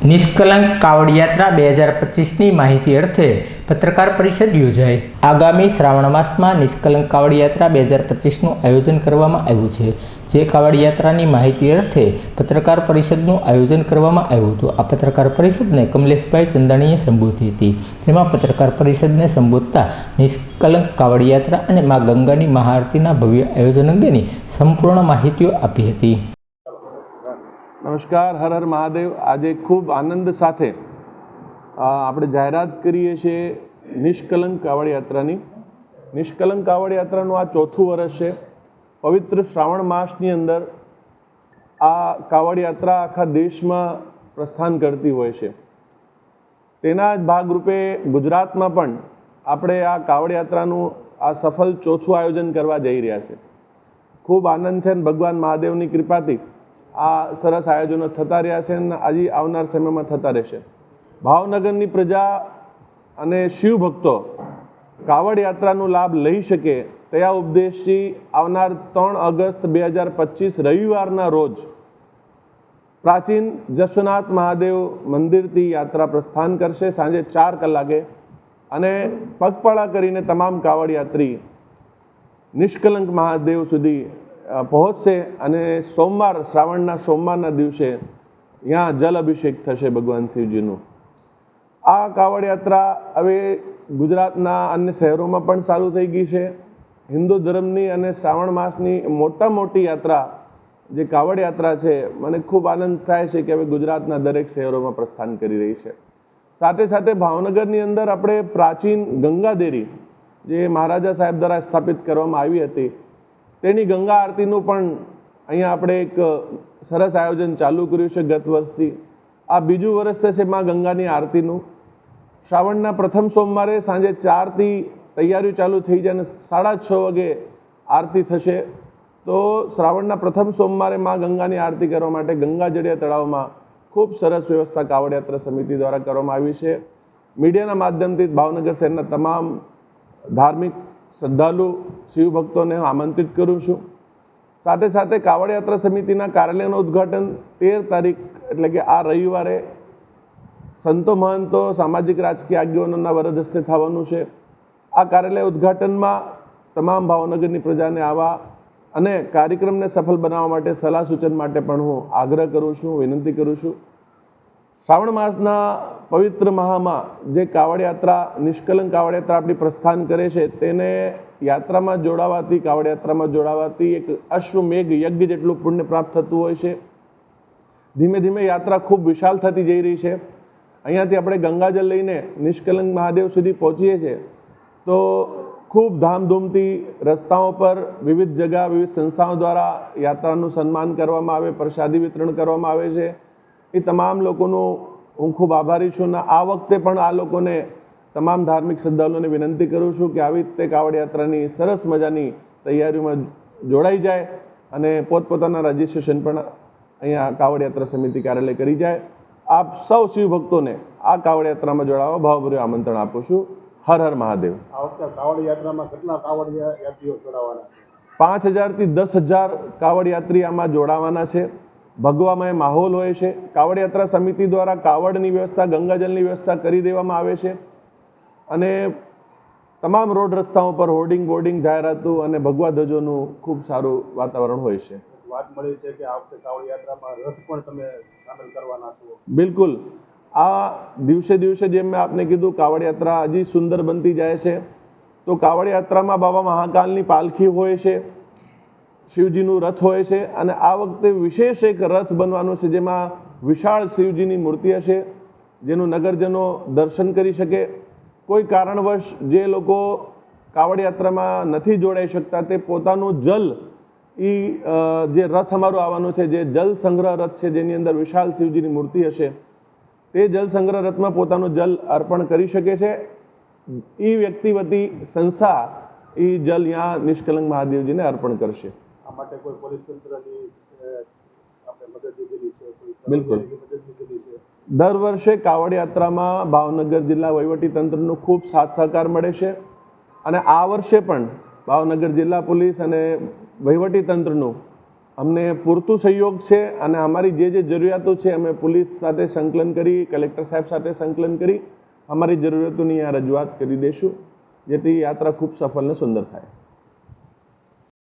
નિષ્કલંક કાવડ યાત્રા બે હજાર પચીસની માહિતી અર્થે પત્રકાર પરિષદ યોજાઈ. આગામી શ્રાવણ માસમાં નિષ્કલંક કાવડ યાત્રા બે હજાર પચીસનું આયોજન કરવામાં આવ્યું છે. જે કાવડ યાત્રાની માહિતી અર્થે પત્રકાર પરિષદનું આયોજન કરવામાં આવ્યું હતું. આ પત્રકાર પરિષદને કમલેશભાઈ ચંદાણીએ સંબોધી હતી. જેમાં પત્રકાર પરિષદને સંબોધતા નિષ્કલંક કાવડ યાત્રા અને મા ગંગાની મહાઆરતીના ભવ્ય આયોજન અંગેની સંપૂર્ણ માહિતીઓ આપી હતી. નમસ્કાર, હર હર મહાદેવ. આજે ખૂબ આનંદ સાથે આપણે જાહેરાત કરીએ છીએ નિષ્કલંક કાવડ યાત્રાની. નિષ્કલંક કાવડ યાત્રાનું આ ચોથું વર્ષ છે. પવિત્ર શ્રાવણ માસની અંદર આ કાવડ યાત્રા આખા દેશમાં પ્રસ્થાન કરતી હોય છે. તેના જ ભાગરૂપે ગુજરાતમાં પણ આપણે આ કાવડ યાત્રાનું આ સફળ ચોથું આયોજન કરવા જઈ રહ્યા છે. ખૂબ આનંદ છે ભગવાન મહાદેવની કૃપાથી આ સરસ આયોજનો થતા રહ્યા છે અને આજે આવનાર સમયમાં થતા રહેશે. ભાવનગરની પ્રજા અને શિવ ભક્તો કાવડ યાત્રાનો લાભ લઈ શકે તયા ઉપદેશથી આવનાર ત્રણ ઓગસ્ટ બે હજાર પચીસ રવિવારના રોજ પ્રાચીન જશ્વનાથ મહાદેવ મંદિરથી યાત્રા પ્રસ્થાન કરશે. સાંજે ચાર કલાકે અને પગપાળા કરીને તમામ કાવડ યાત્રી નિષ્કલંક મહાદેવ સુધી પહોંચશે અને સોમવાર, શ્રાવણના સોમવારના દિવસે ત્યાં જલ અભિષેક થશે ભગવાન શિવજીનું. આ કાવડ યાત્રા હવે ગુજરાતના અન્ય શહેરોમાં પણ ચાલુ થઈ ગઈ છે. હિન્દુ ધર્મની અને શ્રાવણ માસની મોટા મોટી યાત્રા, જે કાવડ યાત્રા છે, મને ખૂબ આનંદ થાય છે કે હવે ગુજરાતના દરેક શહેરોમાં પ્રસ્થાન કરી રહી છે. સાથે સાથે ભાવનગરની અંદર આપણે પ્રાચીન ગંગાદેરી, જે મહારાજા સાહેબ દ્વારા સ્થાપિત કરવામાં આવી હતી તેની ગંગા આરતીનું પણ અહીંયા આપણે એક સરસ આયોજન ચાલુ કર્યું છે ગત વર્ષથી. આ બીજું વર્ષ થશે માં ગંગાની આરતીનું. શ્રાવણના પ્રથમ સોમવારે સાંજે ચારથી તૈયારીઓ ચાલુ થઈ જાય અને સાડા છ વાગે આરતી થશે. તો શ્રાવણના પ્રથમ સોમવારે માં ગંગાની આરતી કરવા માટે ગંગાજળિયા તળાવમાં ખૂબ સરસ વ્યવસ્થા કાવડયાત્રા સમિતિ દ્વારા કરવામાં આવી છે. મીડિયાના માધ્યમથી ભાવનગર શહેરના તમામ ધાર્મિક શ્રદ્ધાળુ શિવભક્તોને હું આમંત્રિત કરું છું. સાથે સાથે કાવડ યાત્રા સમિતિના કાર્યાલયનું ઉદ્ઘાટન તેર તારીખ, એટલે કે આ રવિવારે સંતો મહંતો, સામાજિક રાજકીય આગેવાનોના વરદ હસ્તે થવાનું છે. આ કાર્યાલય ઉદ્ઘાટનમાં તમામ ભાવનગરની પ્રજાને આવા અને કાર્યક્રમને સફળ બનાવવા માટે સલાહ સૂચન માટે પણ હું આગ્રહ કરું છું, વિનંતી કરું છું. શ્રાવણ માસના પવિત્ર મહામાં જે કાવડ યાત્રા નિષ્કલંક કાવડ આપણી પ્રસ્થાન કરે છે, તેને યાત્રામાં જોડાવાથી કાવડ યાત્રામાં જોડાવાથી એક અશ્વમેઘ યજ્ઞ જેટલું પુણ્ય પ્રાપ્ત થતું હોય છે. ધીમે ધીમે યાત્રા ખૂબ વિશાલ થતી જઈ રહી છે. અહીંયાથી આપણે ગંગાજળ લઈને નિષ્કલંક મહાદેવ સુધી પહોંચીએ છીએ. તો ખૂબ ધામધૂમથી રસ્તાઓ પર વિવિધ જગા વિવિધ સંસ્થાઓ દ્વારા યાત્રાનું સન્માન કરવામાં આવે, પ્રસાદી વિતરણ કરવામાં આવે છે. એ તમામ લોકોનો હું ખૂબ આભારી છું. અને આ વખતે પણ આ લોકોને તમામ ધાર્મિક શ્રદ્ધાળુઓને વિનંતી કરું છું કે આવી રીતે કાવડ યાત્રાની સરસ મજાની તૈયારીઓમાં જોડાઈ જાય અને પોતપોતાના રજિસ્ટ્રેશન પણ અહીંયા કાવડ યાત્રા સમિતિ કાર્યાલય કરી જાય. આપ સૌ શિવભક્તોને આ કાવડ યાત્રામાં જોડાવા ભાવભર્યું આમંત્રણ આપું છું. હર હર મહાદેવ. આ વખતે કાવડ યાત્રામાં કેટલા કાવડ યાત્રીઓ જોડાવાના પાંચ હજારથી દસ હજાર કાવડ યાત્રી આમાં જોડાવાના છે. ભગવામાં એ માહોલ હોય છે. કાવડ યાત્રા સમિતિ દ્વારા કાવડની વ્યવસ્થા ગંગાજળની વ્યવસ્થા કરી દેવામાં આવે છે. અને તમામ રોડ રસ્તાઓ પર હોર્ડિંગ બોર્ડિંગ જાહેરાતો અને ભગવા ધ્વજોનું ખૂબ સારું વાતાવરણ હોય છે. વાત મળી છે કે આ વખતે કાવડ યાત્રામાં રથ પણ તમે સામેલ કરવાના છો. બિલકુલ. આ દિવસે દિવસે જેમ મેં આપને કીધું કાવડ યાત્રા હજી સુંદર બનતી જાય છે. તો કાવડ યાત્રામાં બાબા મહાકાલની પાલખી હોય છે. શિવજીનું રથ હોય છે અને આ વખતે વિશેષ એક રથ બનવાનો છે જેમાં વિશાળ શિવજીની મૂર્તિ હશે, જેનું નગરજનો દર્શન કરી શકે. કોઈ કારણવશ જે લોકો કાવડ યાત્રામાં નથી જોડાઈ શકતા, તે પોતાનું જલ એ જે રથ અમારું આવવાનું છે, જે જલ સંગ્રહ રથ છે, જેની અંદર વિશાળ શિવજીની મૂર્તિ હશે, તે જલ સંગ્રહ રથમાં પોતાનું જલ અર્પણ કરી શકે છે. એ વ્યક્તિ વતી સંસ્થા એ જલ ત્યાં નિષ્કલંક મહાદેવજીને અર્પણ કરશે. માટે કોઈ પોલીસ તંત્રની બિલકુલ. દર વર્ષે કાવડ યાત્રામાં ભાવનગર જિલ્લા વહીવટી તંત્રનો ખૂબ સાથ સહકાર મળે છે અને આ વર્ષે પણ ભાવનગર જિલ્લા પોલીસ અને વહીવટી તંત્રનું અમને પૂરતું સહયોગ છે અને અમારી જે જે જરૂરિયાતો છે અમે પોલીસ સાથે સંકલન કરી કલેક્ટર સાહેબ સાથે સંકલન કરી અમારી જરૂરિયાતોની આ રજૂઆત કરી દઈશું જેથી યાત્રા ખૂબ સફળ અને સુંદર થાય.